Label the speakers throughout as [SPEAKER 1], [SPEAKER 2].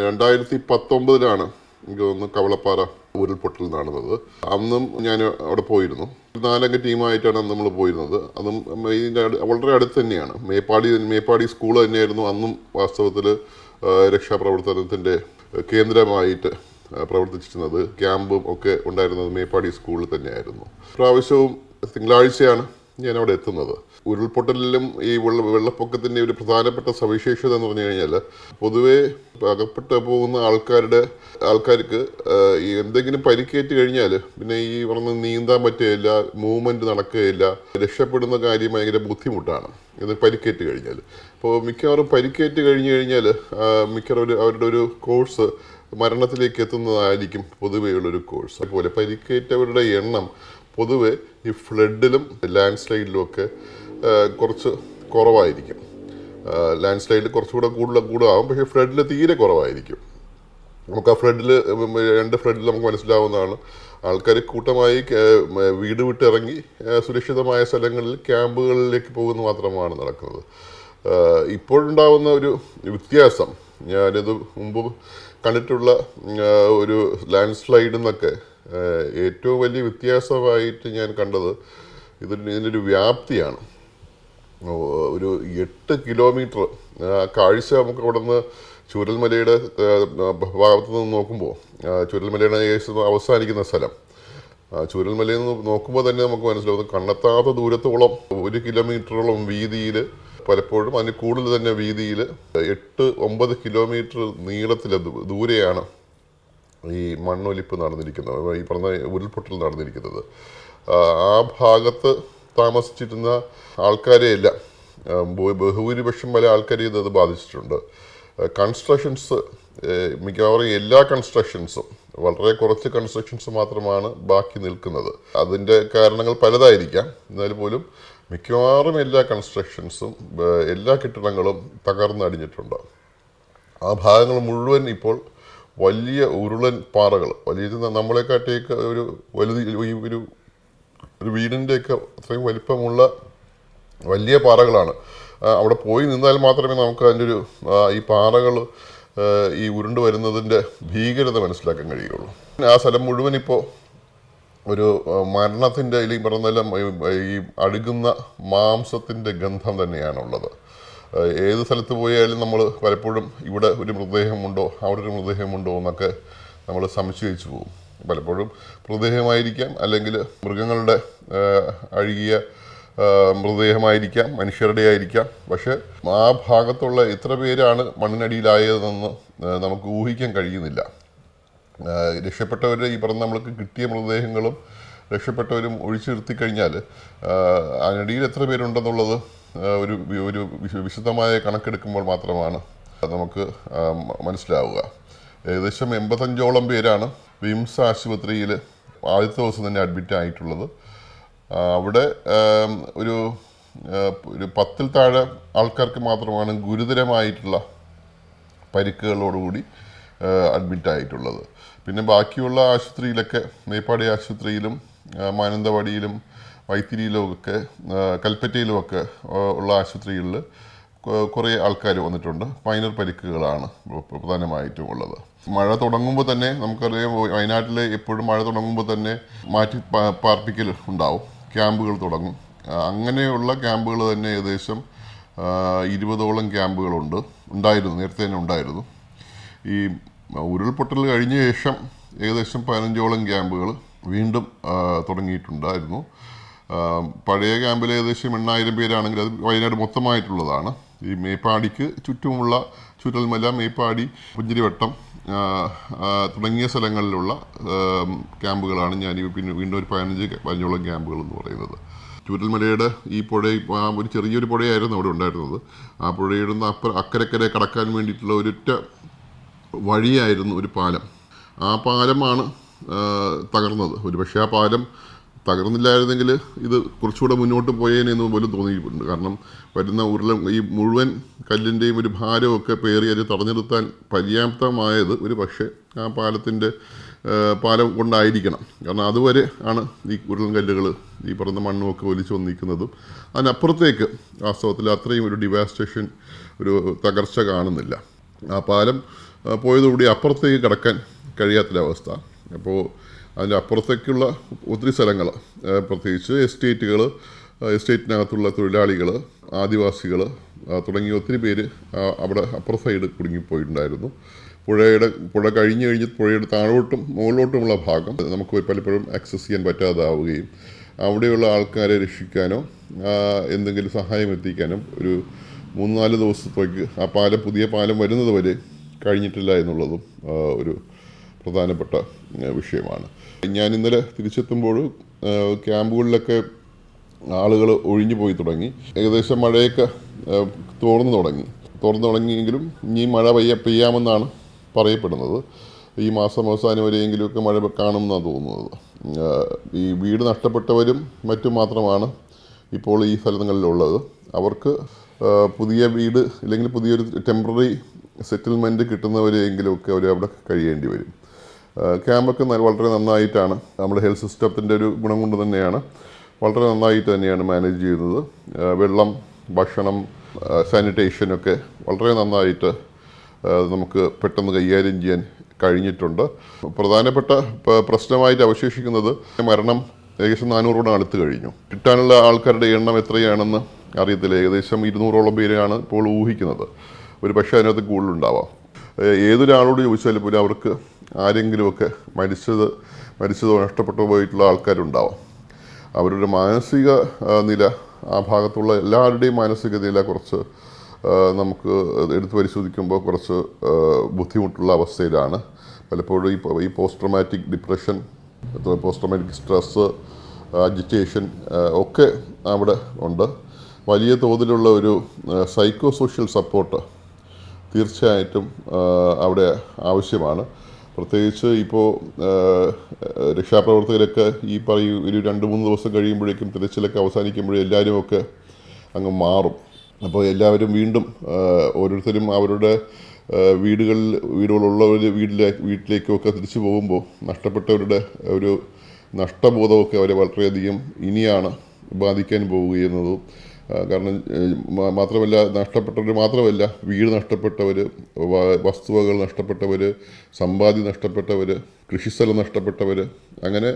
[SPEAKER 1] രണ്ടായിരത്തി പത്തൊമ്പതിലാണ് എനിക്ക് തോന്നുന്നു കവളപ്പാറ ഉരുൾപൊട്ടൽ നടന്നത്. അന്നും ഞാൻ അവിടെ പോയിരുന്നു. നാലംഗ ടീമായിട്ടാണ് നമ്മൾ പോയിരുന്നത്. അതും ഇതിന്റെ വളരെ അടുത്ത് തന്നെയാണ്. മേപ്പാടി മേപ്പാടി സ്കൂൾ തന്നെയായിരുന്നു അന്നും വാസ്തവത്തിൽ രക്ഷാപ്രവർത്തനത്തിന്റെ കേന്ദ്രമായിട്ട് പ്രവർത്തിച്ചിരുന്നത്. ക്യാമ്പും ഒക്കെ ഉണ്ടായിരുന്നത് മേപ്പാടി സ്കൂളിൽ തന്നെയായിരുന്നു. പ്രാവശ്യവും തിങ്കളാഴ്ചയാണ് ഞാൻ അവിടെ എത്തുന്നത്. ഉരുൾപൊട്ടലിലും ഈ വെള്ള വെള്ളപ്പൊക്കത്തിന്റെ ഒരു പ്രധാനപ്പെട്ട സവിശേഷത എന്ന് പറഞ്ഞു കഴിഞ്ഞാൽ പൊതുവേ അകപ്പെട്ട് പോകുന്ന ആൾക്കാരുടെ ആൾക്കാർക്ക് ഈ എന്തെങ്കിലും പരിക്കേറ്റ് കഴിഞ്ഞാൽ പിന്നെ ഈ പറഞ്ഞ നീന്താൻ പറ്റുകയില്ല മൂവ്മെന്റ് നടക്കുകയില്ല രക്ഷപ്പെടുന്ന കാര്യം ഭയങ്കര ബുദ്ധിമുട്ടാണ്. ഇത് പരിക്കേറ്റ് കഴിഞ്ഞാൽ അപ്പോൾ മിക്കവാറും പരിക്കേറ്റ് കഴിഞ്ഞ് കഴിഞ്ഞാൽ മിക്കവാറും അവരുടെ ഒരു കോഴ്സ് മരണത്തിലേക്ക് എത്തുന്നതായിരിക്കും പൊതുവെയുള്ളൊരു കോഴ്സ്. അതുപോലെ പരിക്കേറ്റവരുടെ എണ്ണം പൊതുവെ ഈ ഫ്ലഡിലും ലാൻഡ് സ്ലൈഡിലും ഒക്കെ കുറച്ച് കുറവായിരിക്കും. ലാൻഡ് സ്ലൈഡിൽ കുറച്ചുകൂടെ കൂടുതൽ കൂടുതലാവും. പക്ഷേ ഫ്ലഡിൽ തീരെ കുറവായിരിക്കും. നമുക്ക് ആ ഫ്ലഡിൽ രണ്ട് ഫ്ലഡിൽ നമുക്ക് മനസ്സിലാവുന്നതാണ്. ആൾക്കാർ കൂട്ടമായി വീട് വിട്ടിറങ്ങി സുരക്ഷിതമായ സ്ഥലങ്ങളിൽ ക്യാമ്പുകളിലേക്ക് പോകുന്നത് മാത്രമാണ് നടക്കുന്നത്. ഇപ്പോഴുണ്ടാവുന്ന ഒരു വ്യത്യാസം ഞാനിത് മുമ്പ് കണ്ടിട്ടുള്ള ഒരു ലാൻഡ് സ്ലൈഡിൽ നിന്നൊക്കെ ഏറ്റവും വലിയ വ്യത്യാസമായിട്ട് ഞാൻ കണ്ടത് ഇതിന് ഇതിന്റെ ഒരു വ്യാപ്തിയാണ്. ഒരു എട്ട് കിലോമീറ്റർ. കാഴ്ച നമുക്ക് അവിടെ നിന്ന് ചുരൽമലയുടെ ഭാഗത്ത് നിന്ന് നോക്കുമ്പോൾ ചുരൽമലയുടെ ഏകദേശം അവസാനിക്കുന്ന സ്ഥലം. ചുരൽമലയിൽ നിന്ന് നോക്കുമ്പോൾ തന്നെ നമുക്ക് മനസ്സിലാവും കണ്ടെത്താത്ത ദൂരത്തോളം ഒരു കിലോമീറ്ററോളം വീതിയിൽ പലപ്പോഴും അതിന് കൂടുതൽ തന്നെ വീതിയിൽ എട്ട് ഒമ്പത് കിലോമീറ്റർ നീളത്തിൽ ദൂരെയാണ് ഈ മണ്ണൊലിപ്പ് നടന്നിരിക്കുന്നത് ഈ പറഞ്ഞ ഉരുൾപൊട്ടൽ നടന്നിരിക്കുന്നത്. ആ ഭാഗത്ത് താമസിച്ചിരുന്ന ആൾക്കാരെയല്ല ബഹുഭൂരിപക്ഷം പല ആൾക്കാരെയും ഇത് ബാധിച്ചിട്ടുണ്ട്. കൺസ്ട്രക്ഷൻസ് മിക്കവാറും എല്ലാ കൺസ്ട്രക്ഷൻസും വളരെ കുറച്ച് കൺസ്ട്രക്ഷൻസ് മാത്രമാണ് ബാക്കി നിൽക്കുന്നത്. അതിന്റെ കാരണങ്ങൾ പലതായിരിക്കാം. എന്നാൽ പോലും മിക്കവാറും എല്ലാ കൺസ്ട്രക്ഷൻസും എല്ലാ കെട്ടിടങ്ങളും തകർന്നടിഞ്ഞിട്ടുണ്ട്. ആ ഭാഗങ്ങൾ മുഴുവൻ ഇപ്പോൾ വലിയ ഉരുളൻ പാറകൾ വലിയ നമ്മളെക്കാട്ടിയൊക്കെ ഒരു വലുത് ഒരു ഒരു വീടിന്റെയൊക്കെ അത്രയും വലിപ്പമുള്ള വലിയ പാറകളാണ്. അവിടെ പോയി നിന്നാൽ മാത്രമേ നമുക്ക് അതിന്റെ ഒരു ഈ പാറകൾ ഈ ഉരുണ്ട് വരുന്നതിന്റെ ഭീകരത മനസ്സിലാക്കാൻ കഴിയുള്ളൂ. ആ സ്ഥലം മുഴുവൻ ഇപ്പോൾ ഒരു മരണത്തിന്റെ അല്ലെങ്കിൽ പറഞ്ഞാലും ഈ അഴുകുന്ന മാംസത്തിന്റെ ഗന്ധം തന്നെയാണുള്ളത്. ഏത് സ്ഥലത്ത് പോയാലും നമ്മൾ പലപ്പോഴും ഇവിടെ ഒരു മൃതദേഹമുണ്ടോ അവിടെ ഒരു മൃതദേഹമുണ്ടോ എന്നൊക്കെ നമ്മൾ സംശയിച്ചു പോകും. പലപ്പോഴും മൃതദേഹമായിരിക്കാം അല്ലെങ്കിൽ മൃഗങ്ങളുടെ അഴുകിയ മൃതദേഹമായിരിക്കാം മനുഷ്യരുടെ ആയിരിക്കാം. പക്ഷെ ആ ഭാഗത്തുള്ള എത്ര പേരാണ് മണ്ണിനടിയിലായതെന്ന് നമുക്ക് ഊഹിക്കാൻ കഴിയുന്നില്ല. രക്ഷപ്പെട്ടവരുടെ ഈ പറഞ്ഞ നമ്മൾക്ക് കിട്ടിയ മൃതദേഹങ്ങളും രക്ഷപ്പെട്ടവരും ഒഴിച്ചു നിർത്തി കഴിഞ്ഞാൽ അതിനിടയിൽ എത്ര പേരുണ്ടെന്നുള്ളത് ഒരു ഒരു വിശ- വിശദമായ കണക്കെടുക്കുമ്പോൾ മാത്രമാണ് നമുക്ക് മനസ്സിലാവുക. ഏകദേശം എൺപത്തഞ്ചോളം പേരാണ് വിംസ് ആശുപത്രിയിൽ ആദ്യത്തെ ദിവസം തന്നെ അഡ്മിറ്റ് ആയിട്ടുള്ളത്. അവിടെ ഒരു ഒരു പത്തിൽ താഴെ ആൾക്കാർക്ക് മാത്രമാണ് ഗുരുതരമായിട്ടുള്ള പരിക്കുകളോടുകൂടി അഡ്മിറ്റ് ആയിട്ടുള്ളത്. പിന്നെ ബാക്കിയുള്ള ആശുപത്രിയിലൊക്കെ മേപ്പാടി ആശുപത്രിയിലും മാനന്തവാടിയിലും വൈത്തിരിയിലും ഒക്കെ ആ, കൽപ്പറ്റയിലുമൊക്കെ ഉള്ള ആശുപത്രികളിൽ കുറേ ആൾക്കാർ വന്നിട്ടുണ്ട്. മൈനർ പരിക്കുകളാണ് പ്ര- പ്രധാനമായിട്ടും ഉള്ളത്. മഴ തുടങ്ങുമ്പോൾ തന്നെ നമുക്കറിയാം വയനാട്ടിൽ എപ്പോഴും മഴ തുടങ്ങുമ്പോൾ തന്നെ മാറ്റി പാർപ്പിക്കൽ ഉണ്ടാവും. ക്യാമ്പുകൾ തുടങ്ങും. അങ്ങനെയുള്ള ക്യാമ്പുകൾ തന്നെ ഏകദേശം ഇരുപതോളം ക്യാമ്പുകളുണ്ട്. ഉണ്ടായിരുന്നു നേരത്തെ തന്നെ ഉണ്ടായിരുന്നു. ഈ ഉരുൾപൊട്ടൽ കഴിഞ്ഞ ശേഷം ഏകദേശം പതിനഞ്ചോളം ക്യാമ്പുകൾ വീണ്ടും തുടങ്ങിയിട്ടുണ്ടായിരുന്നു. പഴയ ക്യാമ്പിൽ ഏകദേശം എണ്ണായിരം പേരാണെങ്കിൽ അത് വയനാട് മൊത്തമായിട്ടുള്ളതാണ്. ഈ മേപ്പാടിക്ക് ചുറ്റുമുള്ള ചുരൽമല മേപ്പാടി പുഞ്ചിരിവട്ടം തുടങ്ങിയ സ്ഥലങ്ങളിലുള്ള ക്യാമ്പുകളാണ് ഞാൻ പിന്നെ വീണ്ടും ഒരു പതിനഞ്ച് പതിനഞ്ചോളം ക്യാമ്പുകൾ എന്ന് പറയുന്നത്. ചൂരൽമലയുടെ ഈ പുഴ ആ ഒരു ചെറിയൊരു പുഴയായിരുന്നു അവിടെ ഉണ്ടായിരുന്നത്. ആ പുഴയുടെ അപ്പുറ അക്കരക്കരെ കടക്കാൻ വേണ്ടിയിട്ടുള്ള ഒരൊറ്റ വഴിയായിരുന്നു ഒരു പാലം. ആ പാലമാണ് തകർന്നത്. ഒരു പക്ഷേ ആ പാലം തകർന്നില്ലായിരുന്നെങ്കിൽ ഇത് കുറച്ചുകൂടെ മുന്നോട്ട് പോയേനെന്ന് പോലും തോന്നിയിട്ടുണ്ട്. കാരണം വരുന്ന ഉരുള ഈ മുഴുവൻ കല്ലിന്റെയും ഒരു ഭാരമൊക്കെ പേറി അത് തടഞ്ഞെടുത്താൻ പര്യാപ്തമായത് ഒരു പക്ഷേ ആ പാലത്തിന്റെ പാലം കൊണ്ടായിരിക്കണം. കാരണം അതുവരെ ആണ് ഈ ഉരുളൻ കല്ലുകൾ ഈ പറഞ്ഞ മണ്ണുമൊക്കെ ഒലിച്ചു വന്നിരിക്കുന്നതും. അതിനപ്പുറത്തേക്ക് വാസ്തവത്തിൽ അത്രയും ഒരു ഡിവാസ്റ്റേഷൻ ഒരു തകർച്ച കാണുന്നില്ല. ആ പാലം പോയതോടുകൂടി അപ്പുറത്തേക്ക് കിടക്കാൻ കഴിയാത്തൊരവസ്ഥ. അപ്പോൾ അതിന്റെ അപ്പുറത്തേക്കുള്ള ഒത്തിരി സ്ഥലങ്ങൾ പ്രത്യേകിച്ച് എസ്റ്റേറ്റുകൾ എസ്റ്റേറ്റിനകത്തുള്ള തൊഴിലാളികൾ ആദിവാസികൾ തുടങ്ങിയ ഒത്തിരി പേര് അവിടെ അപ്പുറ സൈഡ് കുടുങ്ങിപ്പോയിട്ടുണ്ടായിരുന്നു. പുഴയുടെ പുഴ കഴിഞ്ഞ് കഴിഞ്ഞ് പുഴയുടെ താഴോട്ടും മുകളിലോട്ടുമുള്ള ഭാഗം നമുക്ക് പലപ്പോഴും ആക്സസ് ചെയ്യാൻ പറ്റാതാവുകയും അവിടെയുള്ള ആൾക്കാരെ രക്ഷിക്കാനോ എന്തെങ്കിലും സഹായം എത്തിക്കാനും ഒരു മൂന്ന് നാല് ദിവസത്തേക്ക് ആ പാലം പുതിയ പാലം വരുന്നത് വരെ കഴിഞ്ഞിട്ടില്ല എന്നുള്ളതും ഒരു പ്രധാനപ്പെട്ട വിഷയമാണ്. ഞാൻ ഇന്നലെ തിരിച്ചെത്തുമ്പോൾ ക്യാമ്പുകളിലൊക്കെ ആളുകൾ ഒഴിഞ്ഞു പോയി തുടങ്ങി. ഏകദേശം മഴയൊക്കെ തോർന്നു തുടങ്ങി. തുറന്നു തുടങ്ങിയെങ്കിലും ഇനി മഴ പെയ്യ പെയ്യാമെന്നാണ് പറയപ്പെടുന്നത്. ഈ മാസം അവസാനം വരെയെങ്കിലുമൊക്കെ മഴ കാണുമെന്നാണ് തോന്നുന്നത്. ഈ വീട് നഷ്ടപ്പെട്ടവരും മറ്റും മാത്രമാണ് ഇപ്പോൾ ഈ സ്ഥലങ്ങളിലുള്ളത്. അവർക്ക് പുതിയ വീട് ഇല്ലെങ്കിൽ പുതിയൊരു ടെമ്പററി സെറ്റിൽമെന്റ് കിട്ടുന്നവരെയെങ്കിലുമൊക്കെ അവർ അവിടെ കഴിയേണ്ടി വരും. ക്യാമ്പൊക്കെ വളരെ നന്നായിട്ടാണ്. നമ്മുടെ ഹെൽത്ത് സിസ്റ്റത്തിന്റെ ഒരു ഗുണം കൊണ്ട് തന്നെയാണ്. വളരെ നന്നായിട്ട് തന്നെയാണ് മാനേജ് ചെയ്യുന്നത്. വെള്ളം ഭക്ഷണം സാനിറ്റേഷനൊക്കെ വളരെ നന്നായിട്ട് നമുക്ക് പെട്ടെന്ന് കൈകാര്യം ചെയ്യാൻ കഴിഞ്ഞിട്ടുണ്ട്. പ്രധാനപ്പെട്ട പ്രശ്നമായിട്ട് അവശേഷിക്കുന്നത് മരണം ഏകദേശം നാനൂറോട് അടുത്ത് കഴിഞ്ഞു. കിട്ടാനുള്ള ആൾക്കാരുടെ എണ്ണം എത്രയാണെന്ന് അറിയത്തില്ല. ഏകദേശം ഇരുന്നൂറോളം പേരാണ് ഇപ്പോൾ ഊഹിക്കുന്നത്. ഒരു പക്ഷേ അതിനകത്ത് കൂടുതലുണ്ടാവാം. ഏതൊരാളോട് ചോദിച്ചാലും പോലും അവർക്ക് ആരെങ്കിലുമൊക്കെ മരിച്ചത് മരിച്ചതോ നഷ്ടപ്പെട്ടു പോയിട്ടുള്ള ആൾക്കാരുണ്ടാവാം. അവരുടെ മാനസിക നില ആ ഭാഗത്തുള്ള എല്ലാവരുടെയും മാനസിക നില കുറച്ച് നമുക്ക് എടുത്തു പരിശോധിക്കുമ്പോൾ കുറച്ച് ബുദ്ധിമുട്ടുള്ള അവസ്ഥയിലാണ്. പലപ്പോഴും ഈ ഈ post traumatic depression post traumatic stress agitation ഒക്കെ അവിടെ ഉണ്ട്. വലിയ തോതിലുള്ള ഒരു സൈക്കോ സോഷ്യൽ സപ്പോർട്ട് തീർച്ചയായിട്ടും അവിടെ ആവശ്യമാണ്. പ്രത്യേകിച്ച് ഇപ്പോൾ രക്ഷാപ്രവർത്തകരൊക്കെ ഈ പറയൂ ഒരു രണ്ട് മൂന്ന് ദിവസം കഴിയുമ്പോഴേക്കും തിരച്ചിലൊക്കെ അവസാനിക്കുമ്പോഴേ എല്ലാവരും ഒക്കെ അങ്ങ് മാറും. അപ്പോൾ എല്ലാവരും വീണ്ടും ഓരോരുത്തരും അവരുടെ വീടുകളിൽ വീടുകളുള്ളവർ വീട്ടിലെ വീട്ടിലേക്കൊക്കെ തിരിച്ചു പോകുമ്പോൾ നഷ്ടപ്പെട്ടവരുടെ ഒരു നഷ്ടബോധമൊക്കെ അവരെ വളരെയധികം ഇനിയാണ് ബാധിക്കാൻ പോവുകയെന്നതും കാരണം മാത്രമല്ല നഷ്ടപ്പെട്ടവർ മാത്രമല്ല വീട് നഷ്ടപ്പെട്ടവർ വസ്തുവകൾ നഷ്ടപ്പെട്ടവർ സമ്പാദ്യം നഷ്ടപ്പെട്ടവർ കൃഷിസ്ഥലം നഷ്ടപ്പെട്ടവർ അങ്ങനെ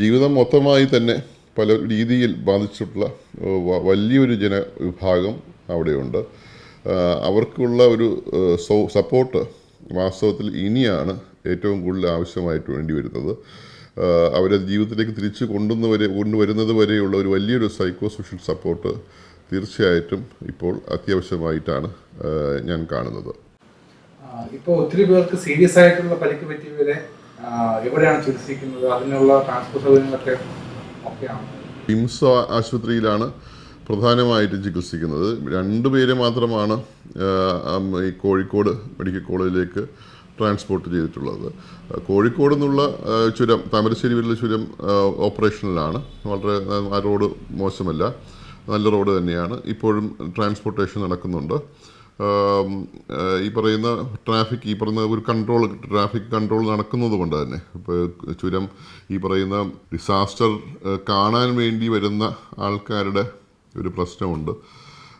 [SPEAKER 1] ജീവിതം മൊത്തമായി തന്നെ പല രീതിയിൽ ബാധിച്ചിട്ടുള്ള വലിയൊരു ജനവിഭാഗം അവിടെയുണ്ട്. അവർക്കുള്ള ഒരു സപ്പോർട്ട് വാസ്തവത്തിൽ ഇനിയാണ് ഏറ്റവും കൂടുതൽ ആവശ്യമായിട്ട് വേണ്ടി വരുന്നത്. അവരെ ജീവിതത്തിലേക്ക് തിരിച്ച് കൊണ്ടുവന്നവരെ കൊണ്ടുവരുന്നത് വരെയുള്ള ഒരു വലിയൊരു സൈക്കോ സോഷ്യൽ സപ്പോർട്ട് തീർച്ചയായിട്ടും ഇപ്പോൾ അത്യാവശ്യമായിട്ടാണ് ഞാൻ കാണുന്നത്.
[SPEAKER 2] ഇപ്പോൾ ഒത്തിരി പേർക്ക് സീരിയസ് ആയിട്ടുള്ള പരിക്ക് പറ്റിയവരെ എവിടെയാണ് ചികിത്സിക്കുന്നത്? അതിനുള്ള ട്രാൻസ്പോർട്ട് സൗകര്യങ്ങളൊക്കെ ഒക്കെയാണ്?
[SPEAKER 1] കിംസ് ആശുപത്രിയിലാണ് പ്രധാനമായിട്ടും ചികിത്സിക്കുന്നത്. രണ്ടുപേരെ മാത്രമാണ് ഈ കോഴിക്കോട് മെഡിക്കൽ കോളേജിലേക്ക് ട്രാൻസ്പോർട്ട് ചെയ്തിട്ടുള്ളത്. കോഴിക്കോട് നിന്നുള്ള ചുരം താമരശ്ശേരി വരെയുള്ള ചുരം ഓപ്പറേഷനിലാണ്. വളരെ ആ റോഡ് മോശമല്ല. നല്ല റോഡ് തന്നെയാണ്. ഇപ്പോഴും ട്രാൻസ്പോർട്ടേഷൻ നടക്കുന്നുണ്ട്. ഈ പറയുന്ന ട്രാഫിക് ഈ പറയുന്ന ഒരു കൺട്രോൾ ട്രാഫിക് കൺട്രോൾ നടക്കുന്നത് കൊണ്ട് തന്നെ. ഇപ്പോൾ ചുരം ഈ പറയുന്ന ഡിസാസ്റ്റർ കാണാൻ വേണ്ടി വരുന്ന ആൾക്കാരുടെ ഒരു പ്രശ്നമുണ്ട്.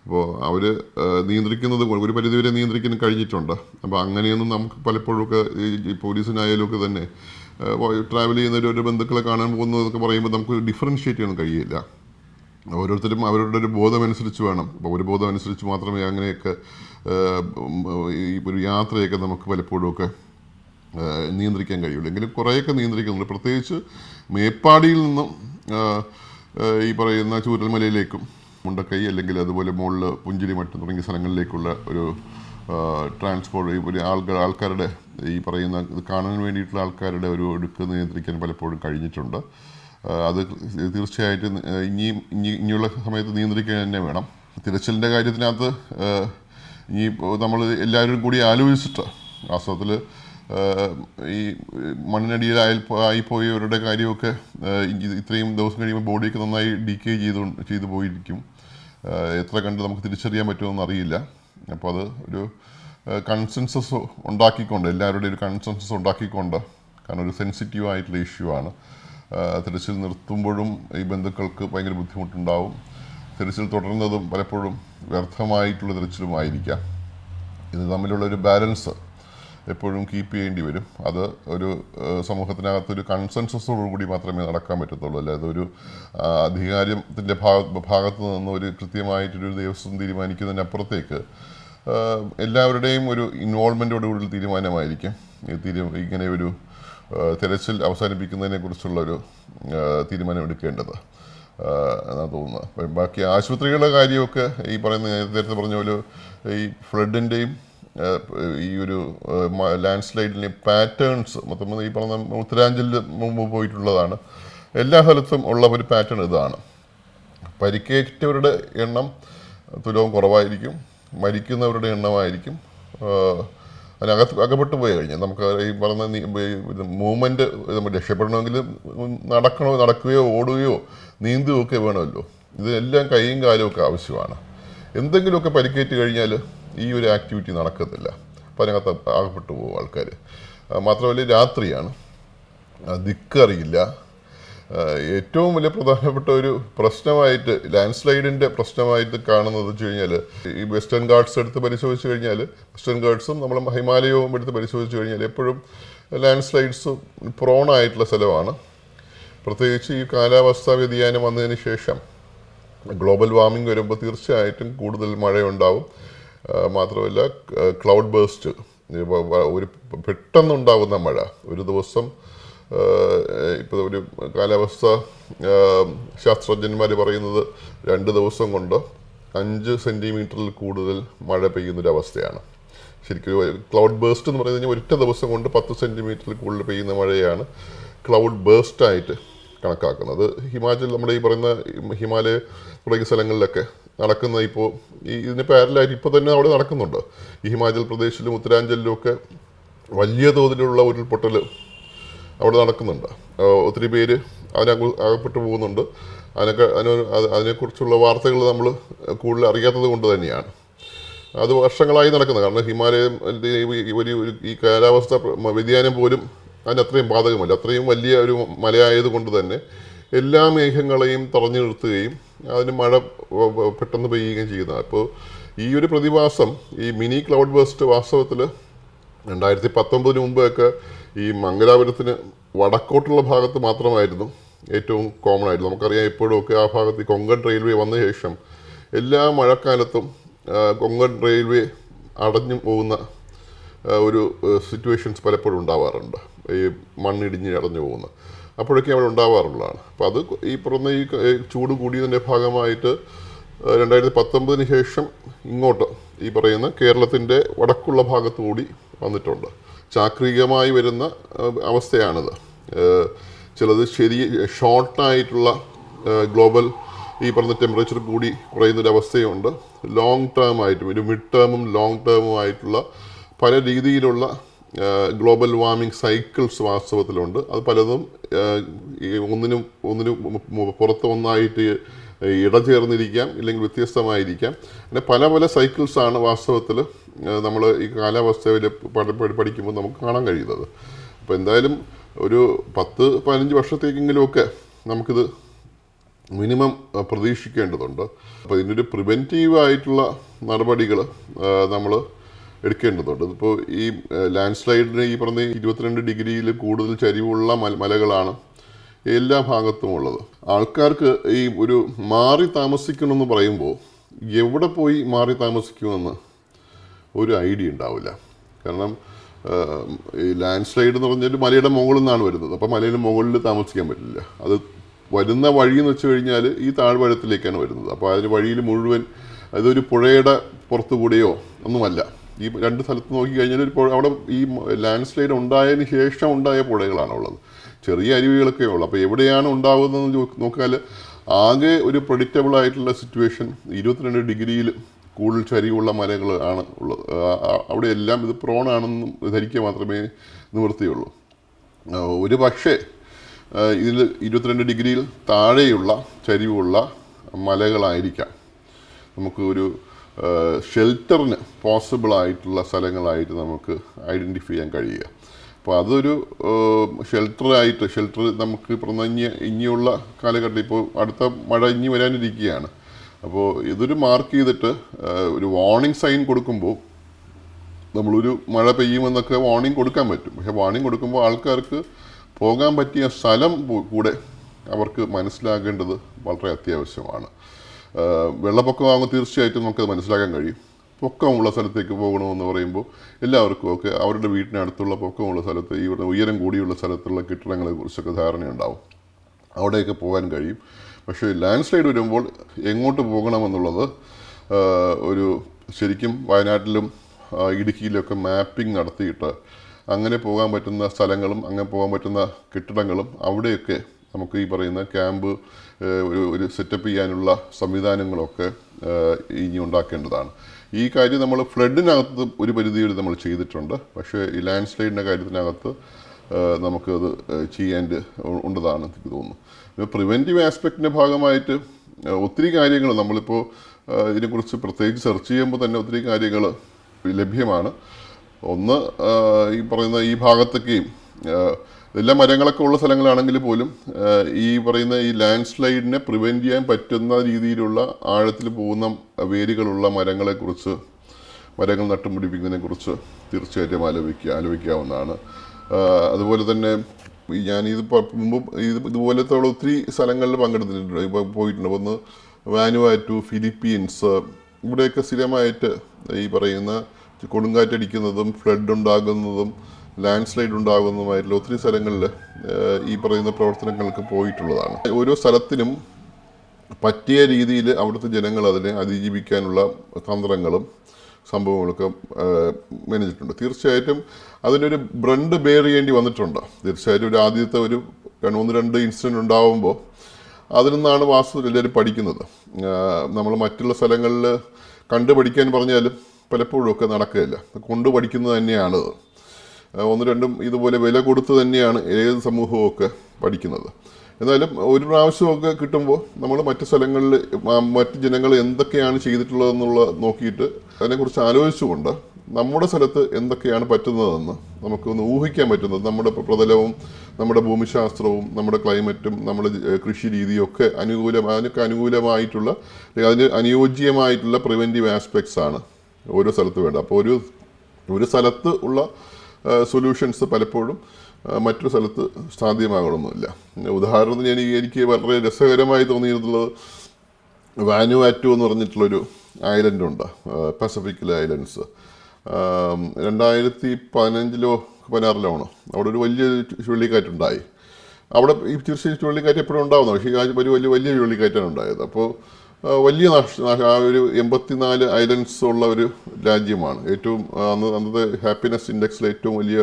[SPEAKER 1] അപ്പോൾ അവർ നിയന്ത്രിക്കുന്നത് ഒരു പരിധിവരെ നിയന്ത്രിക്കാൻ കഴിഞ്ഞിട്ടുണ്ട്. അപ്പോൾ അങ്ങനെയൊന്നും നമുക്ക് പലപ്പോഴൊക്കെ ഈ പോലീസിനായാലും ഒക്കെ തന്നെ ട്രാവൽ ചെയ്യുന്ന ഒരു- ഒരു ബന്ധുക്കളെ കാണാൻ പോകുന്നതൊക്കെ പറയുമ്പോൾ നമുക്ക് ഡിഫറൻഷ്യേറ്റ് ചെയ്യാൻ കഴിയില്ല. ഓരോരുത്തരും അവരുടെ ഒരു ബോധമനുസരിച്ച് വേണം. അപ്പോൾ ഒരു ബോധം അനുസരിച്ച് മാത്രമേ അങ്ങനെയൊക്കെ ഈ ഒരു യാത്രയൊക്കെ നമുക്ക് പലപ്പോഴുമൊക്കെ നിയന്ത്രിക്കാൻ കഴിയുള്ളൂ. എങ്കിലും കുറേയൊക്കെ നിയന്ത്രിക്കുന്നുണ്ട്. പ്രത്യേകിച്ച് മേപ്പാടിയിൽ നിന്നും ഈ പറയുന്ന ചൂരൽമലയിലേക്കും മുണ്ടക്കൈ അല്ലെങ്കിൽ അതുപോലെ മുകളിൽ പുഞ്ചിരി പുഞ്ചിരിമട്ട് തുടങ്ങിയ സ്ഥലങ്ങളിലേക്കുള്ള ഒരു ട്രാൻസ്പോർട്ട് ഒരു ആൾക്കാർ ആൾക്കാരുടെ ഈ പറയുന്ന കാണാൻ വേണ്ടിയിട്ടുള്ള ആൾക്കാരുടെ ഒരു ഒഴുക്ക് നിയന്ത്രിക്കാൻ പലപ്പോഴും കഴിഞ്ഞിട്ടുണ്ട്. അത് തീർച്ചയായിട്ടും ഇനിയും ഇനി ഇനിയുള്ള സമയത്ത് നിയന്ത്രിക്കാൻ തന്നെ വേണം. തിരച്ചിലിന്റെ കാര്യത്തിനകത്ത് ഇനി നമ്മൾ എല്ലാവരും കൂടി ആലോചിച്ചിട്ട് വാസ്തവത്തിൽ ഈ മണ്ണിനടിയിലായി ആയിപ്പോയവരുടെ കാര്യമൊക്കെ ഇത്രയും ദിവസം കഴിയുമ്പോൾ ബോഡിയൊക്കെ നന്നായി ഡീക്കേ ചെയ്തു ചെയ്തു പോയിരിക്കും. എത്ര കണ്ട് നമുക്ക് തിരിച്ചറിയാൻ പറ്റുമെന്ന് അറിയില്ല. അപ്പോൾ അത് ഒരു കൺസെൻസസ് ഉണ്ടാക്കിക്കൊണ്ട് എല്ലാവരുടെയും ഒരു കൺസെൻസസ് ഉണ്ടാക്കിക്കൊണ്ട് കാരണം ഒരു സെൻസിറ്റീവ് ആയിട്ടുള്ള ഇഷ്യൂ ആണ്. തിരച്ചിൽ നിർത്തുമ്പോഴും ഈ ബന്ധുക്കൾക്ക് ഭയങ്കര ബുദ്ധിമുട്ടുണ്ടാവും. തിരച്ചിൽ തുടരുന്നതും പലപ്പോഴും വ്യർത്ഥമായിട്ടുള്ള തിരച്ചിലുമായിരിക്കാം ഇത് തമ്മിലുള്ള ഒരു ബാലൻസ് എപ്പോഴും കീപ്പ് ചെയ്യേണ്ടി വരും. അത് ഒരു സമൂഹത്തിനകത്തൊരു കൺസെൻസസോടുകൂടി മാത്രമേ നടക്കാൻ പറ്റത്തുള്ളൂ. അല്ലാതെ ഒരു അധികാരത്തിന്റെ ഭാഗ ഭാഗത്ത് നിന്ന് ഒരു കൃത്യമായിട്ടൊരു ദേവസ്വം തീരുമാനിക്കുന്നതിനപ്പുറത്തേക്ക് എല്ലാവരുടെയും ഒരു ഇൻവോൾവ്മെന്റോടുകൂടി തീരുമാനമായിരിക്കും. തീരു ഇങ്ങനെ ഒരു തിരച്ചിൽ അവസാനിപ്പിക്കുന്നതിനെക്കുറിച്ചുള്ള അവസാനിപ്പിക്കുന്നതിനെ കുറിച്ചുള്ള ഒരു തീരുമാനം എടുക്കേണ്ടത് എന്നാണ് തോന്നുന്നത് ബാക്കി ആശുപത്രികളുടെ കാര്യമൊക്കെ ഈ പറയുന്ന നേരത്തെ പറഞ്ഞ പോലെ ഈ ഫ്ലഡിന്റെയും ഈ ഒരു ലാൻഡ് സ്ലൈഡിന്റെ പാറ്റേൺസ് മൊത്തം ഈ പറഞ്ഞ ഉത്തരാഞ്ചലിൽ മുമ്പ് പോയിട്ടുള്ളതാണ്. എല്ലാ സ്ഥലത്തും ഉള്ള ഒരു പാറ്റേൺ ഇതാണ്. പരിക്കേറ്റവരുടെ എണ്ണം തുലവും കുറവായിരിക്കും. മരിക്കുന്നവരുടെ എണ്ണമായിരിക്കും. അതിനകത്ത് അകപ്പെട്ടു പോയി കഴിഞ്ഞാൽ നമുക്ക് ഈ പറഞ്ഞ മൂവ്മെന്റ് നമ്മൾ രക്ഷപ്പെടണമെങ്കിൽ നടക്കണോ നടക്കുകയോ ഓടുകയോ നീന്തുകയോ ഒക്കെ വേണമല്ലോ. ഇതെല്ലാം കൈയും കാലും ഒക്കെ ആവശ്യമാണ്. എന്തെങ്കിലുമൊക്കെ പരിക്കേറ്റ് കഴിഞ്ഞാൽ ഈ ഒരു ആക്ടിവിറ്റി നടക്കത്തില്ല. അപ്പോൾ അതിനകത്ത് അകപ്പെട്ടു പോകും ആൾക്കാർ മാത്രമല്ല രാത്രിയാണ്. ദിക്കറിയില്ല ഏറ്റവും വലിയ പ്രധാനപ്പെട്ട ഒരു പ്രശ്നമായിട്ട് ലാൻഡ് സ്ലൈഡിന്റെ പ്രശ്നമായിട്ട് കാണുന്നത് വെച്ച് കഴിഞ്ഞാൽ ഈ വെസ്റ്റേൺ ഗാർഡ്സ് എടുത്ത് പരിശോധിച്ച് കഴിഞ്ഞാൽ വെസ്റ്റേൺ ഗാർഡ്സും നമ്മൾ ഹിമാലയവും എടുത്ത് പരിശോധിച്ച് കഴിഞ്ഞാൽ എപ്പോഴും ലാൻഡ് സ്ലൈഡ്സ് പ്രോൺ ആയിട്ടുള്ള സ്ഥലമാണ്. പ്രത്യേകിച്ച് ഈ കാലാവസ്ഥാ വ്യതിയാനം വന്നതിന് ശേഷം ഗ്ലോബൽ വാർമിംഗ് വരുമ്പോൾ തീർച്ചയായിട്ടും കൂടുതൽ മഴയുണ്ടാവും. മാത്രമല്ല ക്ലൗഡ് ബേസ്റ്റ് ഒരു പെട്ടെന്നുണ്ടാകുന്ന മഴ. ഒരു ദിവസം ഇപ്പോൾ ഒരു കാലാവസ്ഥ ശാസ്ത്രജ്ഞന്മാർ പറയുന്നത് രണ്ട് ദിവസം കൊണ്ട് അഞ്ച് സെന്റിമീറ്ററിൽ കൂടുതൽ മഴ പെയ്യുന്നൊരവസ്ഥയാണ്. ശരിക്കും ക്ലൗഡ് ബേസ്റ്റ് എന്ന് പറയുന്നത് ഒറ്റ ദിവസം കൊണ്ട് പത്ത് സെന്റിമീറ്ററിൽ കൂടുതൽ പെയ്യുന്ന മഴയാണ് ക്ലൗഡ് ബേസ്റ്റ് ആയിട്ട് കണക്കാക്കുന്നത്. ഹിമാചൽ നമ്മുടെ ഈ പറയുന്ന ഹിമാലയ തുടങ്ങിയ സ്ഥലങ്ങളിലൊക്കെ നടക്കുന്ന ഇപ്പോൾ ഈ ഇതിന് പാരലായിട്ട് ഇപ്പോൾ തന്നെ അവിടെ നടക്കുന്നുണ്ട്. ഈ ഹിമാചൽ പ്രദേശിലും ഉത്തരാഞ്ചലിലും ഒക്കെ വലിയ തോതിലുള്ള ഉരുൾപൊട്ടൽ അവിടെ നടക്കുന്നുണ്ട്. ഒത്തിരി പേര് അതിനകു അകപ്പെട്ടു പോകുന്നുണ്ട്. അതിനൊക്കെ അതിന് അത് അതിനെക്കുറിച്ചുള്ള വാർത്തകൾ നമ്മൾ കൂടുതൽ അറിയാത്തത് കൊണ്ട് തന്നെയാണ്. അത് വർഷങ്ങളായി നടക്കുന്നത് കാരണം ഹിമാലയം ഒരു ഈ കാലാവസ്ഥ വ്യതിയാനം പോലും അതിന് അത്രയും ബാധകമല്ല. അത്രയും വലിയ ഒരു മലയായതുകൊണ്ട് തന്നെ എല്ലാ മേഘങ്ങളെയും തറഞ്ഞു നിർത്തുകയും അതിന് മഴ പെട്ടെന്ന് പെയ്യുകയും ചെയ്യുന്നത് അപ്പോൾ ഈ ഒരു പ്രതിഭാസം ഈ മിനി ക്ലൗഡ് ബേസ്റ്റ് വാസ്തവത്തിൽ രണ്ടായിരത്തി പത്തൊമ്പതിന് മുമ്പൊക്കെ ഈ മംഗലാപുരത്തിന് വടക്കോട്ടുള്ള ഭാഗത്ത് മാത്രമായിരുന്നു ഏറ്റവും കോമൺ ആയിട്ട് നമുക്കറിയാം ഇപ്പോഴൊക്കെ ആ ഭാഗത്ത് കൊങ്കൺ റെയിൽവേ വന്ന ശേഷം എല്ലാ മഴക്കാലത്തും കൊങ്കൺ റെയിൽവേ അടഞ്ഞു പോകുന്ന ഒരു സിറ്റുവേഷൻസ് പലപ്പോഴും ഉണ്ടാവാറുണ്ട്. ഈ മണ്ണിടിഞ്ഞ് ഇറഞ്ഞു പോകുന്ന. അപ്പോഴൊക്കെ അവിടെ ഉണ്ടാവാറുള്ളതാണ്. അപ്പോൾ അത് ഈ പറഞ്ഞ ഈ ചൂട് കൂടിയതിന്റെ ഭാഗമായിട്ട് രണ്ടായിരത്തി പത്തൊമ്പതിന് ശേഷം ഇങ്ങോട്ട് ഈ പറയുന്ന കേരളത്തിന്റെ വടക്കുള്ള ഭാഗത്തു കൂടി വന്നിട്ടുണ്ട്. ചാക്രികമായി വരുന്ന അവസ്ഥയാണിത്. ചിലത് ശരി ഷോർട്ടായിട്ടുള്ള ഗ്ലോബൽ ഈ പറഞ്ഞ ടെമ്പറേച്ചർ കൂടി കുറയുന്നൊരവസ്ഥയുണ്ട് ലോങ് ടേം ആയിട്ടും ഒരു മിഡ് ടേമും ലോങ് ടേമും ആയിട്ടുള്ള പല രീതിയിലുള്ള ഗ്ലോബൽ വാർമിംഗ് സൈക്കിൾസ് വാസ്തവത്തിലുണ്ട്. അത് പലതും ഒന്നിനും ഒന്നിനും പുറത്ത് ഒന്നായിട്ട് ഇടചേർന്നിരിക്കാം ഇല്ലെങ്കിൽ വ്യത്യസ്തമായിരിക്കാം. അങ്ങനെ പല പല സൈക്കിൾസാണ് വാസ്തവത്തിൽ നമ്മൾ ഈ കാലാവസ്ഥയിൽ പഠി- പഠി- പഠിക്കുമ്പോൾ നമുക്ക് കാണാൻ കഴിയുന്നത്. അപ്പോൾ എന്തായാലും ഒരു പത്ത് പതിനഞ്ച് വർഷത്തേക്കെങ്കിലുമൊക്കെ നമുക്കിത് മിനിമം പ്രതീക്ഷിക്കേണ്ടതുണ്ട്. അപ്പോൾ ഇതിനൊരു പ്രിവെന്റീവ് ആയിട്ടുള്ള നടപടികൾ നമ്മൾ എടുക്കേണ്ടതുണ്ട്. ഇപ്പോൾ ഈ ലാൻഡ് സ്ലൈഡിന് ഈ പറഞ്ഞ ഇരുപത്തിരണ്ട് ഡിഗ്രിയിൽ കൂടുതൽ ചരിവുള്ള മല മലകളാണ് എല്ലാ ഭാഗത്തും ഉള്ളത്. ആൾക്കാർക്ക് ഈ ഒരു മാറി താമസിക്കണമെന്ന് പറയുമ്പോൾ എവിടെ പോയി മാറി താമസിക്കുമെന്ന് ഒരു ഐഡിയ ഉണ്ടാവില്ല. കാരണം ഈ ലാൻഡ് സ്ലൈഡ് എന്ന് പറഞ്ഞാൽ മലയുടെ മുകളിൽ നിന്നാണ് വരുന്നത്. അപ്പോൾ മലയുടെ മുകളിൽ താമസിക്കാൻ പറ്റില്ല. അത് വരുന്ന വഴി എന്ന് വെച്ച് കഴിഞ്ഞാൽ ഈ താഴ്വാരത്തിലേക്കാണ് വരുന്നത്. അപ്പോൾ അതിന് വഴിയിൽ മുഴുവൻ അതൊരു പുഴയുടെ പുറത്തുകൂടെയോ ഒന്നുമല്ല. ഈ രണ്ട് സ്ഥലത്ത് നോക്കി കഴിഞ്ഞാൽ ഇപ്പോൾ അവിടെ ഈ ലാൻഡ് സ്ലൈഡ് ഉണ്ടായതിന് ശേഷം ഉണ്ടായ പുഴകളാണ് ഉള്ളത് ചെറിയ അരുവികളൊക്കെ ഉള്ളു. അപ്പോൾ എവിടെയാണ് ഉണ്ടാകുന്നതെന്ന് നോക്കിയാൽ ആകെ ഒരു പ്രഡിക്റ്റബിൾ ആയിട്ടുള്ള സിറ്റുവേഷൻ ഇരുപത്തിരണ്ട് ഡിഗ്രിയിൽ കൂടുതൽ ചരിവുള്ള മലകൾ ആണ് ഉള്ളത്. അവിടെ എല്ലാം ഇത് പ്രോണാണെന്നും ധരിക്കുക മാത്രമേ നിവൃത്തിയുള്ളൂ. ഒരു പക്ഷേ ഇതിൽ ഇരുപത്തിരണ്ട് ഡിഗ്രിയിൽ താഴെയുള്ള ചരിവുള്ള മലകളായിരിക്കാം. നമുക്ക് ഒരു ഷെൽട്ടറിന് പോസിബിൾ ആയിട്ടുള്ള സ്ഥലങ്ങളായിട്ട് നമുക്ക് ഐഡന്റിഫൈ ചെയ്യാൻ കഴിയുക. അപ്പോൾ അതൊരു ഷെൽട്ടറായിട്ട് ഷെൽട്ടർ നമുക്ക് പറഞ്ഞ ഇനി ഇനിയുള്ള കാലഘട്ടം ഇപ്പോൾ അടുത്ത മഴ ഇനി വരാനിരിക്കുകയാണ്. അപ്പോൾ ഇതൊരു മാർക്ക് ചെയ്തിട്ട് ഒരു വാർണിംഗ് സൈൻ കൊടുക്കുമ്പോൾ നമ്മളൊരു മഴ പെയ്യുമെന്നൊക്കെ വാർണിംഗ് കൊടുക്കാൻ പറ്റും. പക്ഷേ വാർണിംഗ് കൊടുക്കുമ്പോൾ ആൾക്കാർക്ക് പോകാൻ പറ്റിയ സ്ഥലം കൂടെ അവർക്ക് മനസ്സിലാകേണ്ടത് വളരെ അത്യാവശ്യമാണ്. വെള്ളപ്പൊക്കമാകുമ്പോൾ തീർച്ചയായിട്ടും നമുക്കത് മനസ്സിലാക്കാൻ കഴിയും. പൊക്കമുള്ള സ്ഥലത്തേക്ക് പോകണമെന്ന് പറയുമ്പോൾ എല്ലാവർക്കും ഒക്കെ അവരുടെ വീട്ടിനടുത്തുള്ള പൊക്കമുള്ള സ്ഥലത്ത് ഈ ഉയരം കൂടിയുള്ള സ്ഥലത്തുള്ള കെട്ടിടങ്ങളെ കുറിച്ചൊക്കെ ധാരണയുണ്ടാവും. അവിടെയൊക്കെ പോകാൻ കഴിയും. പക്ഷേ ലാൻഡ് സ്ലൈഡ് വരുമ്പോൾ എങ്ങോട്ട് പോകണമെന്നുള്ളത് ഒരു ശരിക്കും വയനാട്ടിലും ഇടുക്കിയിലൊക്കെ മാപ്പിംഗ് നടത്തിയിട്ട് അങ്ങനെ പോകാൻ പറ്റുന്ന സ്ഥലങ്ങളും അങ്ങനെ പോകാൻ പറ്റുന്ന കെട്ടിടങ്ങളും അവിടെയൊക്കെ നമുക്ക് ഈ പറയുന്ന ക്യാമ്പ് ഒരു ഒരു സെറ്റപ്പ് ചെയ്യാനുള്ള സംവിധാനങ്ങളൊക്കെ ഇനി ഉണ്ടാക്കേണ്ടതാണ്. ഈ കാര്യം നമ്മൾ ഫ്ലഡിനകത്ത് ഒരു പരിധി വരെ നമ്മൾ ചെയ്തിട്ടുണ്ട്. പക്ഷേ ഈ ലാൻഡ് സ്ലൈഡിന്റെ കാര്യത്തിനകത്ത് നമുക്കത് ചെയ്യാൻ ഉണ്ടതാണ് എനിക്ക് തോന്നുന്നു പ്രിവെന്റീവ് ആസ്പെക്റ്റിന്റെ ഭാഗമായിട്ട് ഒത്തിരി കാര്യങ്ങൾ നമ്മളിപ്പോൾ ഇതിനെക്കുറിച്ച് പ്രത്യേകിച്ച് സെർച്ച് ചെയ്യുമ്പോൾ തന്നെ ഒത്തിരി കാര്യങ്ങൾ ലഭ്യമാണ്. ഒന്ന് ഈ പറയുന്ന ഈ ഭാഗത്തൊക്കെയും എല്ലാ മരങ്ങളൊക്കെ ഉള്ള സ്ഥലങ്ങളാണെങ്കിൽ പോലും ഈ പറയുന്ന ഈ ലാൻഡ് സ്ലൈഡിനെ പ്രിവെന്റ് ചെയ്യാൻ പറ്റുന്ന രീതിയിലുള്ള ആഴത്തിൽ പോകുന്ന വേരുകളുള്ള മരങ്ങളെക്കുറിച്ച് മരങ്ങൾ നട്ടുപിടിപ്പിക്കുന്നതിനെക്കുറിച്ച് തീർച്ചയായിട്ടും ആലോചിക്കുക ആലോചിക്കാവുന്നതാണ്. അതുപോലെ തന്നെ ഞാനിത് മുമ്പ് ഇത് ഇതുപോലത്തെ ഒത്തിരി സ്ഥലങ്ങളിൽ പങ്കെടുത്തിട്ടുണ്ട്. ഇപ്പോൾ പോയിട്ടുണ്ട്. ഒന്ന് വാനുവാറ്റു ഫിലിപ്പീൻസ് ഇവിടെയൊക്കെ സ്ഥിരമായിട്ട് ഈ പറയുന്ന കൊടുങ്കാറ്റടിക്കുന്നതും ഫ്ലഡ് ഉണ്ടാകുന്നതും ലാൻഡ് സ്ലൈഡ് ഉണ്ടാകുന്നതുമായിട്ടുള്ള ഒത്തിരി സ്ഥലങ്ങളിൽ ഈ പറയുന്ന പ്രവർത്തനങ്ങൾക്ക് പോയിട്ടുള്ളതാണ്. ഓരോ സ്ഥലത്തിനും പറ്റിയ രീതിയിൽ അവിടുത്തെ ജനങ്ങൾ അതിനെ അതിജീവിക്കാനുള്ള തന്ത്രങ്ങളും സംഭവങ്ങളൊക്കെ മെനഞ്ഞിട്ടുണ്ട്. തീർച്ചയായിട്ടും അതിനൊരു ബ്രണ്ട് ബെയർ ചെയ്യേണ്ടി വന്നിട്ടുണ്ട്. തീർച്ചയായിട്ടും ഒരു ആദ്യത്തെ ഒരു മൂന്ന് രണ്ട് ഇൻസിഡന്റ് ഉണ്ടാവുമ്പോൾ അതിൽ നിന്നാണ് വാസ്തു എല്ലാവരും പഠിക്കുന്നത്. നമ്മൾ മറ്റുള്ള സ്ഥലങ്ങളിൽ കണ്ടു പഠിക്കാൻ പറഞ്ഞാലും പലപ്പോഴും ഒക്കെ നടക്കുകയില്ല. കൊണ്ട് പഠിക്കുന്നത് തന്നെയാണത്. ഒന്ന് രണ്ടും ഇതുപോലെ വില കൊടുത്ത് തന്നെയാണ് ഏത് സമൂഹവും ഒക്കെ പഠിക്കുന്നത്. എന്നാലും ഒരു പ്രാവശ്യമൊക്കെ കിട്ടുമ്പോൾ നമ്മൾ മറ്റ് സ്ഥലങ്ങളിൽ മറ്റ് ജനങ്ങൾ എന്തൊക്കെയാണ് ചെയ്തിട്ടുള്ളതെന്നുള്ള നോക്കിയിട്ട് അതിനെക്കുറിച്ച് ആലോചിച്ചുകൊണ്ട് നമ്മുടെ സ്ഥലത്ത് എന്തൊക്കെയാണ് പറ്റുന്നതെന്ന് നമുക്കൊന്ന് ഊഹിക്കാൻ പറ്റുന്നത്. നമ്മുടെ പ്രതലവും നമ്മുടെ ഭൂമിശാസ്ത്രവും നമ്മുടെ ക്ലൈമറ്റും നമ്മുടെ കൃഷി രീതിയൊക്കെ അനുകൂല അതിനൊക്കെ അനുകൂലമായിട്ടുള്ള അതിന് അനുയോജ്യമായിട്ടുള്ള പ്രിവെന്റീവ് ആസ്പെക്ട്സ് ആണ് ഓരോ സ്ഥലത്ത് വേണ്ട അപ്പോൾ ഒരു ഒരു സ്ഥലത്ത് ഉള്ള സൊല്യൂഷൻസ് പലപ്പോഴും മറ്റൊരു സ്ഥലത്ത് സാധ്യമാകണമെന്നില്ല ഉദാഹരണത്തിന് ഞാൻ എനിക്ക് വളരെ രസകരമായി തോന്നിയിട്ടുള്ളത് വാനുവാറ്റു എന്ന് പറഞ്ഞിട്ടുള്ളൊരു ഐലൻഡ് ഉണ്ട് പസഫിക്കിലെ ഐലൻഡ്സ് രണ്ടായിരത്തി പതിനഞ്ചിലോ പതിനാറിലോ ആണ് അവിടെ ഒരു വലിയ ചുഴലിക്കാറ്റുണ്ടായി. അവിടെ ഈ തീർച്ചയായും ചുഴലിക്കാറ്റ് എപ്പോഴും ഉണ്ടാവുന്നു പക്ഷേ ഒരു വലിയ വലിയ ചുഴലിക്കാറ്റാണ് ഉണ്ടായത്. അപ്പോൾ വലിയ ഒരു എൺപത്തിനാല് ഐലൻഡ്സ് ഉള്ള ഒരു രാജ്യമാണ്. ഏറ്റവും അന്ന് അന്നത്തെ ഹാപ്പിനെസ് ഇൻഡെക്സിൽ ഏറ്റവും വലിയ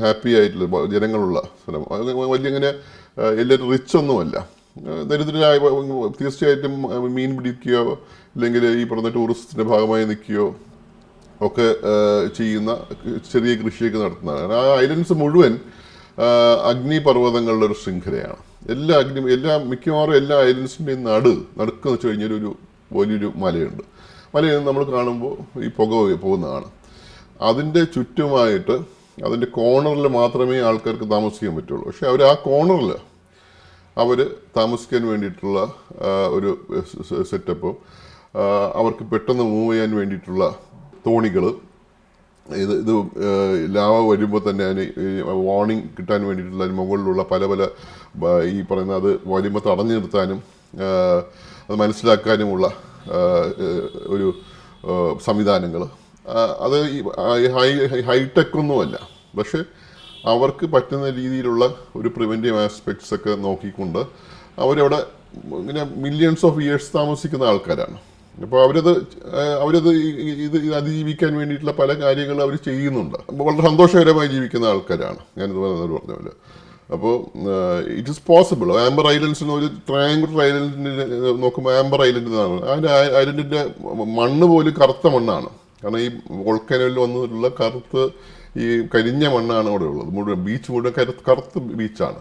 [SPEAKER 1] ഹാപ്പി ആയിട്ടുള്ള ജനങ്ങളുള്ള സ്ഥലം. വലിയ ഇങ്ങനെ എല്ലാവരും റിച്ച് ഒന്നുമല്ല. ദരിദ്രരായ തീർച്ചയായിട്ടും മീൻ പിടിക്കുകയോ അല്ലെങ്കിൽ ഈ പറഞ്ഞ ടൂറിസത്തിന്റെ ഭാഗമായി നിൽക്കുകയോ ഒക്കെ ചെയ്യുന്ന ചെറിയ കൃഷിയൊക്കെ നടത്തുന്നതാണ്. ആ ഐലൻഡ്സ് മുഴുവൻ അഗ്നിപർവതങ്ങളുടെ ഒരു ശൃംഖലയാണ്. എല്ലാ അഗ്നി എല്ലാ മിക്കവാറും എല്ലാ ഐലൻഡ്സിന്റെയും നട് നടുക്കെന്ന് വെച്ച് കഴിഞ്ഞാൽ ഒരു വലിയൊരു മലയുണ്ട്. മലയിൽ നിന്ന് നമ്മൾ കാണുമ്പോൾ ഈ പുക പോകുന്നതാണ്. അതിന്റെ ചുറ്റുമായിട്ട് അതിന്റെ കോണറിൽ മാത്രമേ ആൾക്കാർക്ക് താമസിക്കാൻ പറ്റുള്ളൂ. പക്ഷെ അവർ ആ കോണറിൽ അവർ താമസിക്കാൻ വേണ്ടിയിട്ടുള്ള ഒരു സെറ്റപ്പും അവർക്ക് പെട്ടെന്ന് മൂവ് ചെയ്യാൻ വേണ്ടിയിട്ടുള്ള തോണികൾ ഇത് ഇത് ലാവ വരുമ്പോൾ തന്നെ അതിന് വാർണിംഗ് കിട്ടാൻ വേണ്ടിയിട്ടുള്ള അതിന് മുകളിലുള്ള പല പല ഈ പറയുന്ന അത് വരുമ്പോൾ തടഞ്ഞു നിർത്താനും അത് മനസ്സിലാക്കാനുമുള്ള ഒരു സംവിധാനങ്ങൾ. അത് ഹൈ ഹൈടെക് ഒന്നുമല്ല. പക്ഷേ അവർക്ക് പറ്റുന്ന രീതിയിലുള്ള ഒരു പ്രിവെന്റീവ് ആസ്പെക്ട്സ് ഒക്കെ നോക്കിക്കൊണ്ട് അവരവിടെ ഇങ്ങനെ മില്യൺസ് ഓഫ് ഇയേഴ്സ് താമസിക്കുന്ന ആൾക്കാരാണ്. അപ്പോൾ അവരത് അവരത് ഇത് അതിജീവിക്കാൻ വേണ്ടിയിട്ടുള്ള പല കാര്യങ്ങളും അവർ ചെയ്യുന്നുണ്ട്. വളരെ സന്തോഷകരമായി ജീവിക്കുന്ന ആൾക്കാരാണ്. ഞാനിത് പറഞ്ഞത് പറഞ്ഞ പോലെ. അപ്പോൾ ഇറ്റ് ഇസ് പോസിബിൾ ആംബർ ഐലൻഡ്സിന് ഒരു ട്രയാങ്കുലർ ഐലൻഡിന്റെ നോക്കുമ്പോൾ ആംബർ ഐലൻഡ് എന്നാണ് അതിന്റെ ഐലൻഡിന്റെ മണ്ണ് പോലും കറുത്ത മണ്ണാണ്. കാരണം ഈ വോൾക്കാനോയിൽ വന്നിട്ടുള്ള കറുത്ത് ഈ കരിഞ്ഞ മണ്ണാണ് അവിടെ ഉള്ളത്. മുഴുവൻ ബീച്ച് മുഴുവൻ കരുത്ത് കറുത്ത് ബീച്ചാണ്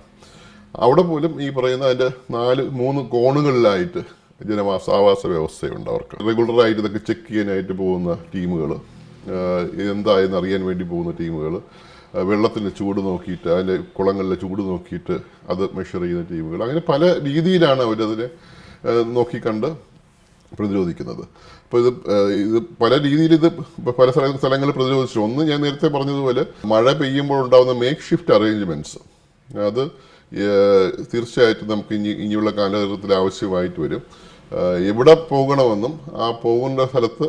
[SPEAKER 1] അവിടെ പോലും ഈ പറയുന്ന അതിന്റെ നാല് മൂന്ന് കോണുകളിലായിട്ട് ജനവാസ ആവാസ വ്യവസ്ഥയുണ്ട് അവർക്ക് റെഗുലറായിട്ട് ഇതൊക്കെ ചെക്ക് ചെയ്യാനായിട്ട് പോകുന്ന ടീമുകൾ എന്തായെന്ന് അറിയാൻ വേണ്ടി പോകുന്ന ടീമുകൾ വെള്ളത്തിന്റെ ചൂട് നോക്കിയിട്ട് അതിന്റെ കുളങ്ങളിലെ ചൂട് നോക്കിയിട്ട് അത് മെഷർ ചെയ്യുന്ന ടീമുകൾ അങ്ങനെ പല രീതിയിലാണ് അവരതിനെ നോക്കിക്കണ്ട് പ്രതിരോധിക്കുന്നത്. അപ്പോൾ ഇത് ഇത് പല രീതിയിൽ ഇത് പല സ്ഥല സ്ഥലങ്ങളിൽ പ്രതിരോധിച്ചു ഒന്ന് ഞാൻ നേരത്തെ പറഞ്ഞതുപോലെ മഴ പെയ്യുമ്പോൾ ഉണ്ടാകുന്ന മേക്ക് ഷിഫ്റ്റ് അറേഞ്ച്മെന്റ്സ് അത് തീർച്ചയായിട്ടും നമുക്ക് ഇനി ഇനിയുള്ള കാലഘട്ടത്തിൽ ആവശ്യമായിട്ട് വരും. എവിടെ പോകണമെന്നും ആ പോകുന്ന സ്ഥലത്ത്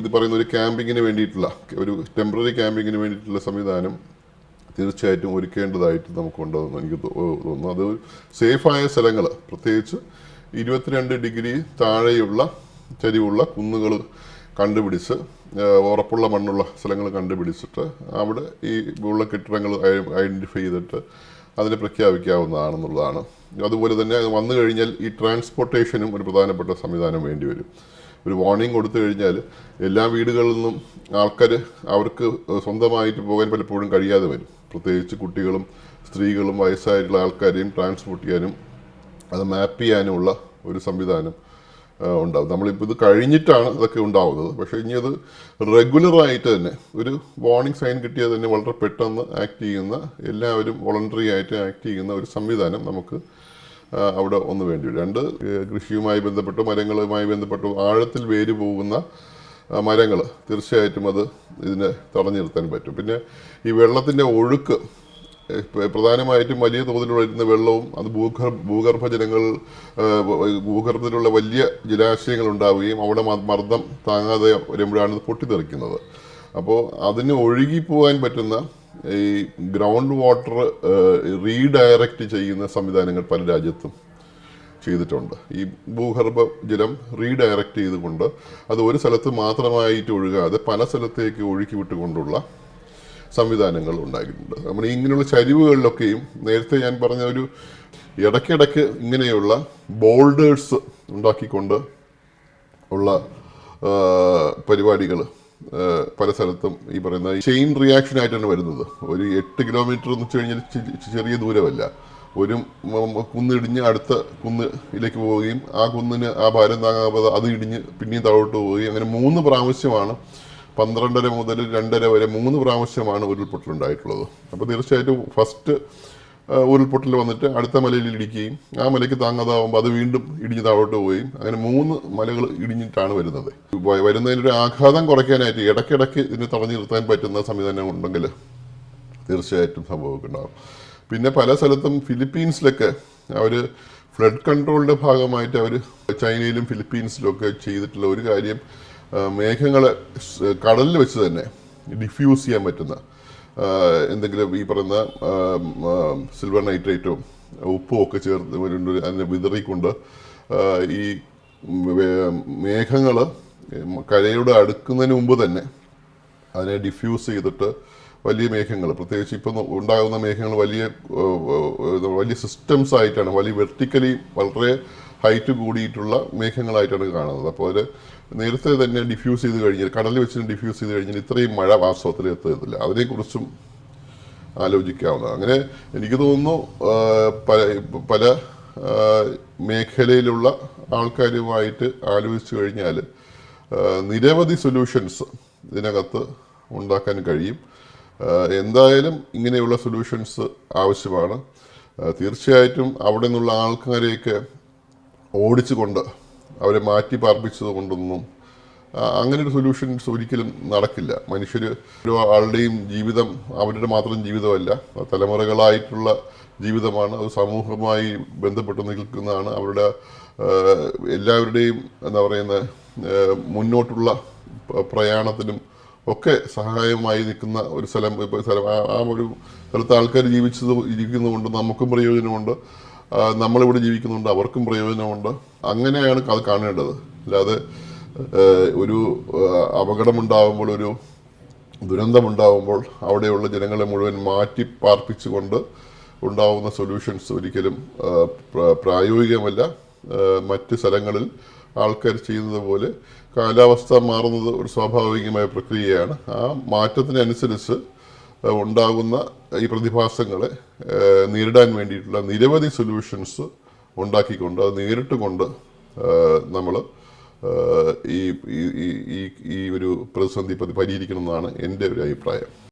[SPEAKER 1] ഇത് പറയുന്ന ഒരു ക്യാമ്പിങ്ങിന് വേണ്ടിയിട്ടുള്ള ഒരു ടെമ്പററി ക്യാമ്പിങ്ങിന് വേണ്ടിയിട്ടുള്ള സംവിധാനം തീർച്ചയായിട്ടും ഒരുക്കേണ്ടതായിട്ട് നമുക്കുണ്ടെന്ന് എനിക്ക് തോന്നുന്നു. അത് സേഫായ സ്ഥലങ്ങൾ പ്രത്യേകിച്ച് ഇരുപത്തിരണ്ട് ഡിഗ്രി താഴെയുള്ള ചരിവുള്ള കുന്നുകൾ കണ്ടുപിടിച്ച് ഉറപ്പുള്ള മണ്ണുള്ള സ്ഥലങ്ങൾ കണ്ടുപിടിച്ചിട്ട് അവിടെ ഈ ഉള്ള കെട്ടിടങ്ങൾ ഐഡന്റിഫൈ ചെയ്തിട്ട് അതിനെ പ്രഖ്യാപിക്കാവുന്നതാണെന്നുള്ളതാണ്. അതുപോലെ തന്നെ വന്നു കഴിഞ്ഞാൽ ഈ ട്രാൻസ്പോർട്ടേഷനും ഒരു പ്രധാനപ്പെട്ട സംവിധാനം വേണ്ടി വരും. ഒരു വാർണിംഗ് കൊടുത്തു കഴിഞ്ഞാൽ എല്ലാ വീടുകളിൽ നിന്നും ആൾക്കാർ അവർക്ക് സ്വന്തമായിട്ട് പോകാൻ പലപ്പോഴും കഴിയാതെ വരും. പ്രത്യേകിച്ച് കുട്ടികളും സ്ത്രീകളും വയസ്സായിട്ടുള്ള ആൾക്കാരെയും ട്രാൻസ്പോർട്ട് ചെയ്യാനും അത് മാപ്പ് ചെയ്യാനുമുള്ള ഒരു സംവിധാനം ഉണ്ടാവും നമ്മളിപ്പോൾ ഇത് കഴിഞ്ഞിട്ടാണ് ഇതൊക്കെ ഉണ്ടാവുന്നത്. പക്ഷേ ഇനി അത് റെഗുലറായിട്ട് തന്നെ ഒരു വാർണിംഗ് സൈൻ കിട്ടിയാൽ തന്നെ വളരെ പെട്ടെന്ന് ആക്ട് ചെയ്യുന്ന എല്ലാവരും വോളണ്ടറി ആയിട്ട് ആക്ട് ചെയ്യുന്ന ഒരു സംവിധാനം നമുക്ക് അവിടെ ഒന്ന് വേണ്ടി വരും. രണ്ട് കൃഷിയുമായി ബന്ധപ്പെട്ടോ മരങ്ങളുമായി ബന്ധപ്പെട്ടോ ആഴത്തിൽ വേര് പോകുന്ന മരങ്ങൾ തീർച്ചയായിട്ടും അത് ഇതിനെ തടഞ്ഞു നിർത്താൻ പറ്റും. പിന്നെ ഈ വെള്ളത്തിന്റെ ഒഴുക്ക് പ്രധാനമായിട്ടും വലിയ തോതിൽ വരുന്ന വെള്ളവും അത് ഭൂഗർഭ ഭൂഗർഭ ജലങ്ങൾ ഭൂഗർഭത്തിലുള്ള വലിയ ജലാശയങ്ങൾ ഉണ്ടാവുകയും അവിടെ മർദ്ദം താങ്ങാതെ വരുമ്പോഴാണ് പൊട്ടിത്തെറിക്കുന്നത്. അപ്പോൾ അതിന് ഒഴുകിപ്പോകാൻ പറ്റുന്ന ഈ ഗ്രൗണ്ട് വാട്ടർ റീഡയറക്റ്റ് ചെയ്യുന്ന സംവിധാനങ്ങൾ പല രാജ്യത്തും ചെയ്തിട്ടുണ്ട്. ഈ ഭൂഗർഭ ജലം റീഡയറക്റ്റ് ചെയ്തുകൊണ്ട് അത് ഒരു സ്ഥലത്ത് മാത്രമായിട്ട് ഒഴുകാതെ പല സ്ഥലത്തേക്ക് ഒഴുക്കി വിട്ടുകൊണ്ടുള്ള സംവിധാനങ്ങൾ ഉണ്ടാക്കിയിട്ടുണ്ട്. നമ്മൾ ഇങ്ങനെയുള്ള ചരിവുകളിലൊക്കെയും നേരത്തെ ഞാൻ പറഞ്ഞ ഒരു ഇടയ്ക്കിടയ്ക്ക് ഇങ്ങനെയുള്ള ബോൾഡേഴ്സ് ഉണ്ടാക്കിക്കൊണ്ട് ഉള്ള പരിപാടികൾ പല സ്ഥലത്തും ഈ പറയുന്ന ചെയിൻ റിയാക്ഷൻ ആയിട്ടാണ് വരുന്നത്. ഒരു എട്ട് കിലോമീറ്റർ എന്ന് വെച്ച് കഴിഞ്ഞാൽ ചെറിയ ദൂരമല്ല. ഒരു കുന്ന് ഇടിഞ്ഞ് അടുത്ത കുന്നിലേക്ക് പോവുകയും ആ കുന്നിന് ആ ഭാരം താങ്ങാതെ അത് ഇടിഞ്ഞ് പിന്നെയും താഴോട്ട് പോവുകയും അങ്ങനെ മൂന്ന് പ്രാവശ്യമാണ് പന്ത്രണ്ടര മുതൽ രണ്ടര വരെ മൂന്ന് പ്രാവശ്യമാണ് ഉരുൾപൊട്ടലുണ്ടായിട്ടുള്ളത്. അപ്പോൾ തീർച്ചയായിട്ടും ഫസ്റ്റ് ഉരുൾപൊട്ടൽ വന്നിട്ട് അടുത്ത മലയിൽ ഇടിക്കുകയും ആ മലയ്ക്ക് താങ്ങാതാവുമ്പോൾ അത് വീണ്ടും ഇടിഞ്ഞ് താഴോട്ട് പോവുകയും അങ്ങനെ മൂന്ന് മലകൾ ഇടിഞ്ഞിട്ടാണ് വരുന്നത്. വരുന്നതിനൊരു ആഘാതം കുറയ്ക്കാനായിട്ട് ഇടയ്ക്കിടയ്ക്ക് ഇതിനെ തടഞ്ഞു നിർത്താൻ പറ്റുന്ന സംവിധാനം ഉണ്ടെങ്കിൽ തീർച്ചയായിട്ടും സംഭവിക്കുന്നുണ്ടാവും. പിന്നെ പല സ്ഥലത്തും ഫിലിപ്പീൻസിലൊക്കെ അവർ ഫ്ലഡ് കൺട്രോളിന്റെ ഭാഗമായിട്ട് അവർ ചൈനയിലും ഫിലിപ്പീൻസിലും ഒക്കെ ചെയ്തിട്ടുള്ള ഒരു കാര്യം ആ, മേഘങ്ങളെ കടലിൽ വെച്ച് തന്നെ ഡിഫ്യൂസ് ചെയ്യാൻ പറ്റുന്ന എന്തെങ്കിലും ഈ പറയുന്ന സിൽവർ നൈട്രേറ്റും ഉപ്പും ഒക്കെ ചേർത്ത് അതിനെ വിതറിക്കൊണ്ട് ഈ മേഘങ്ങൾ കരയോട് അടുക്കുന്നതിന് മുമ്പ് തന്നെ അതിനെ ഡിഫ്യൂസ് ചെയ്തിട്ട് വലിയ മേഘങ്ങൾ പ്രത്യേകിച്ച് ഇപ്പം ഉണ്ടാകുന്ന മേഘങ്ങൾ വലിയ വലിയ സിസ്റ്റംസ് ആയിട്ടാണ് വലിയ വെർട്ടിക്കലി വളരെ ഹൈറ്റ് കൂടിയിട്ടുള്ള മേഘങ്ങളായിട്ടാണ് കാണുന്നത്. അപ്പോൾ അത് നേരത്തെ തന്നെ ഡിഫ്യൂസ് ചെയ്ത് കഴിഞ്ഞാൽ കടലിൽ വെച്ച് ഡിഫ്യൂസ് ചെയ്ത് കഴിഞ്ഞാൽ ഇത്രയും മഴ വാസ്തവത്തിൽ എത്തുന്നില്ല. അതിനെക്കുറിച്ചും ആലോചിക്കാവുന്നതാണ്. അങ്ങനെ എനിക്ക് തോന്നുന്നു പല പല മേഖലയിലുള്ള ആൾക്കാരുമായിട്ട് ആലോചിച്ചു കഴിഞ്ഞാൽ നിരവധി സൊല്യൂഷൻസ് ഇതിനകത്ത് ഉണ്ടാക്കാൻ കഴിയും. എന്തായാലും ഇങ്ങനെയുള്ള സൊല്യൂഷൻസ് ആവശ്യമാണ്. തീർച്ചയായിട്ടും അവിടെ നിന്നുള്ള ആൾക്കാരെയൊക്കെ ഓടിച്ചുകൊണ്ട് അവരെ മാറ്റി പാർപ്പിച്ചത് കൊണ്ടൊന്നും അങ്ങനെ ഒരു സൊല്യൂഷൻസ് ഒരിക്കലും നടക്കില്ല. മനുഷ്യർ ഓരോ ആളുടെയും ജീവിതം അവരുടെ മാത്രം ജീവിതമല്ല തലമുറകളായിട്ടുള്ള ജീവിതമാണ്. അത് സമൂഹമായി ബന്ധപ്പെട്ട് നിൽക്കുന്നതാണ്. അവരുടെ എല്ലാവരുടെയും എന്താ പറയുന്ന മുന്നോട്ടുള്ള പ്രയാണത്തിനും ഒക്കെ സഹായമായി നിൽക്കുന്ന ഒരു സ്ഥലം സ്ഥലം ആ- ഒരു സ്ഥലത്ത് ആൾക്കാർ ജീവിച്ചത് ഇരിക്കുന്നതുകൊണ്ട് നമുക്കും പ്രയോജനമുണ്ട്. നമ്മളിവിടെ ജീവിക്കുന്നുണ്ട് അവർക്കും പ്രയോജനമുണ്ട്. അങ്ങനെയാണ് അത് കാണേണ്ടത്. അല്ലാതെ ഒരു അപകടമുണ്ടാകുമ്പോൾ ഒരു ദുരന്തമുണ്ടാകുമ്പോൾ അവിടെയുള്ള ജനങ്ങളെ മുഴുവൻ മാറ്റി പാർപ്പിച്ചുകൊണ്ട് ഉണ്ടാവുന്ന സൊല്യൂഷൻസ് ഒരിക്കലും പ്രായോഗികമല്ല. മറ്റ് സ്ഥലങ്ങളിൽ ആൾക്കാർ ചെയ്യുന്നത് പോലെ കാലാവസ്ഥ മാറുന്നത് ഒരു സ്വാഭാവികമായ പ്രക്രിയയാണ്. ആ മാറ്റത്തിനനുസരിച്ച് ഉണ്ടാകുന്ന ഈ പ്രതിഭാസങ്ങളെ നേരിടാൻ വേണ്ടിയിട്ടുള്ള നിരവധി സൊല്യൂഷൻസ് ഉണ്ടാക്കിക്കൊണ്ട് അത് നേരിട്ട് കൊണ്ട് നമ്മൾ ഈ ഈ- ഈ- ഒരു പ്രതിസന്ധി പരിഹരിക്കണമെന്നാണ് എന്റെ ഒരു അഭിപ്രായം.